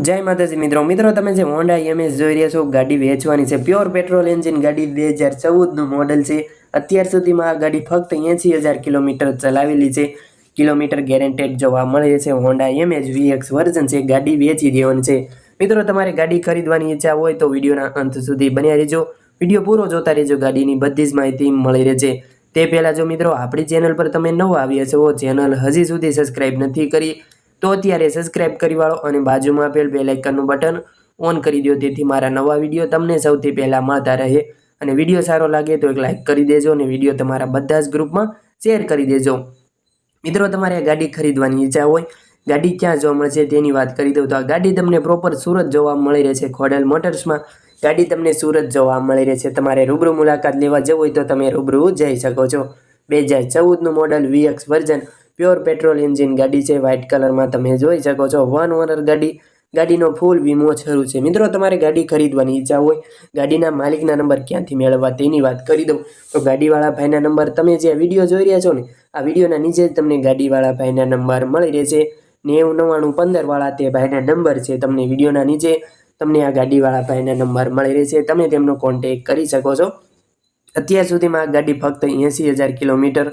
જય માતાજી, મિત્રો. મિત્રો, તમે જે હોન્ડા એમએસ જોઈ રહ્યા છો, ગાડી વેચવાની છે. પ્યોર પેટ્રોલ એન્જિન ગાડી બે હજાર ચૌદનું મોડલ છે. અત્યાર સુધીમાં આ ગાડી ફક્ત એંસી હજાર કિલોમીટર ચલાવેલી છે. કિલોમીટર ગેરેન્ટેડ જોવા મળે છે. હોન્ડા એમએચ વીએક્સ વર્ઝન છે. ગાડી વેચી દેવાની છે. મિત્રો, તમારે ગાડી ખરીદવાની ઈચ્છા હોય તો વિડીયોના અંત સુધી બન્યા રહેજો. વીડિયો પૂરો જોતા રહેજો. ગાડીની બધી જ માહિતી મળી રહેશે. તે પહેલાં જો મિત્રો, આપણી ચેનલ પર તમે નવા આવ્યા છો ચેનલ હજી સુધી સબસ્ક્રાઈબ નથી કરી તો અત્યારે સબસ્ક્રાઇબ કરી વાળો અને બાજુમાં આપેલ બે બટન ઓન કરી દો તેથી મારા નવા વીડિયો તમને સૌથી પહેલાં મળતા રહે. અને વીડિયો સારો લાગે તો એક લાઇક કરી દેજો અને વીડિયો તમારા બધા જ ગ્રુપમાં શેર કરી દેજો. મિત્રો, તમારે ગાડી ખરીદવાની ઈચ્છા હોય, ગાડી ક્યાં જોવા મળશે તેની વાત કરી દઉં. તો આ ગાડી તમને પ્રોપર સુરત જોવા મળી રહેશે ખોડલ મોટર્સમાં ગાડી તમને સુરત જોવા મળી રહેશે. તમારે રૂબરૂ મુલાકાત લેવા જવું હોય તો તમે રૂબરૂ જઈ શકો છો. બે હજાર ચૌદનું model VX version pure petrol engine ગાડી છે વ્હાઇટ કલરમાં તમે જોઈ શકો છો. વન ઓનર ગાડી, ગાડીનો ફૂલ વીમો શરૂ છે. મિત્રો, તમારે ગાડી ખરીદવાની ઈચ્છા હોય, ગાડીના માલિકના નંબર ક્યાંથી મેળવવા તેની વાત કરી દઉં. તો ગાડીવાળા ભાઈના નંબર તમે જે વીડિયો જોઈ રહ્યા છો ને, આ વિડીયોના નીચે જ તમને ગાડીવાળા ભાઈના નંબર મળી રહેશે. નેવું, નવ્વાણું, પંદરવાળા તે ભાઈના નંબર છે. તમને વિડીયોના નીચે તમને આ ગાડીવાળા ભાઈના નંબર મળી રહેશે. તમે તેમનો કોન્ટેક કરી શકો છો. અત્યાર સુધીમાં આ ગાડી ફક્ત એંસી હજાર કિલોમીટર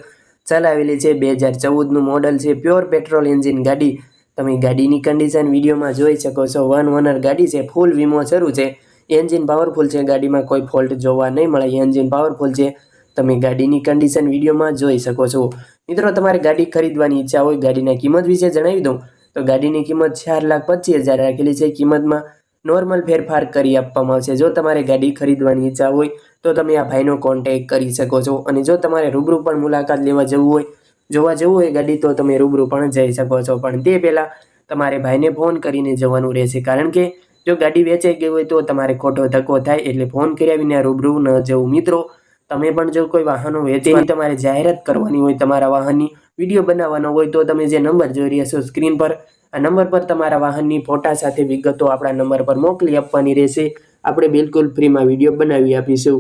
ચલાવેલી છે બે હજાર ચૌદનું મોડલ છે. પ્યોર પેટ્રોલ એન્જિન ગાડી. તમે ગાડીની કન્ડિશન વિડીયોમાં જોઈ શકો છો. વન ઓનર ગાડી છે. ફૂલ વીમો શરૂ છે. એન્જિન પાવરફુલ છે. ગાડીમાં કોઈ ફોલ્ટ જોવા નહીં મળે. એન્જિન પાવરફુલ છે. તમે ગાડીની કન્ડિશન વિડીયોમાં જોઈ શકો છો. મિત્રો, તમારે ગાડી ખરીદવાની ઈચ્છા હોય, ગાડીના કિંમત વિશે જણાવી દઉં. તો ગાડીની કિંમત ચાર લાખ પચીસ હજાર રાખેલી છે. કિંમતમાં નોર્મલ ફેરફાર કરી આપવામાં આવશે. જો તમારે ગાડી ખરીદવાની ઈચ્છા હોય, તો તમે આ ભાઈનો કોન્ટેક કરી શકો છો. અને જો તમારે રૂબરૂ પણ મુલાકાત લેવા જવું હોય, જોવા જવું હોય ગાડી, તો તમે રૂબરૂ પણ જઈ શકો છો. પણ તે પહેલાં તમારે ભાઈને ફોન કરીને જવાનું રહેશે. કારણ કે જો ગાડી વેચાઈ ગઈ હોય, તો તમારે ખોટો ધક્કો થાય. એટલે ફોન કર્યા વિના રૂબરૂ ન જવું. મિત્રો, તમે પણ જો કોઈ વાહનો વેચેની તમારે જાહેરાત કરવાની હોય, તમારા વાહનની વીડિયો બનાવવાનો હોય, તો તમે જે નંબર જોઈ રહ્યા છો સ્ક્રીન પર આ નંબર પર તમારા વાહનની ફોટા સાથે વિગતો આપણા નંબર પર મોકલી આપવાની રહેશે. આપણે બિલકુલ ફ્રીમાં વીડિયો બનાવી આપીશું.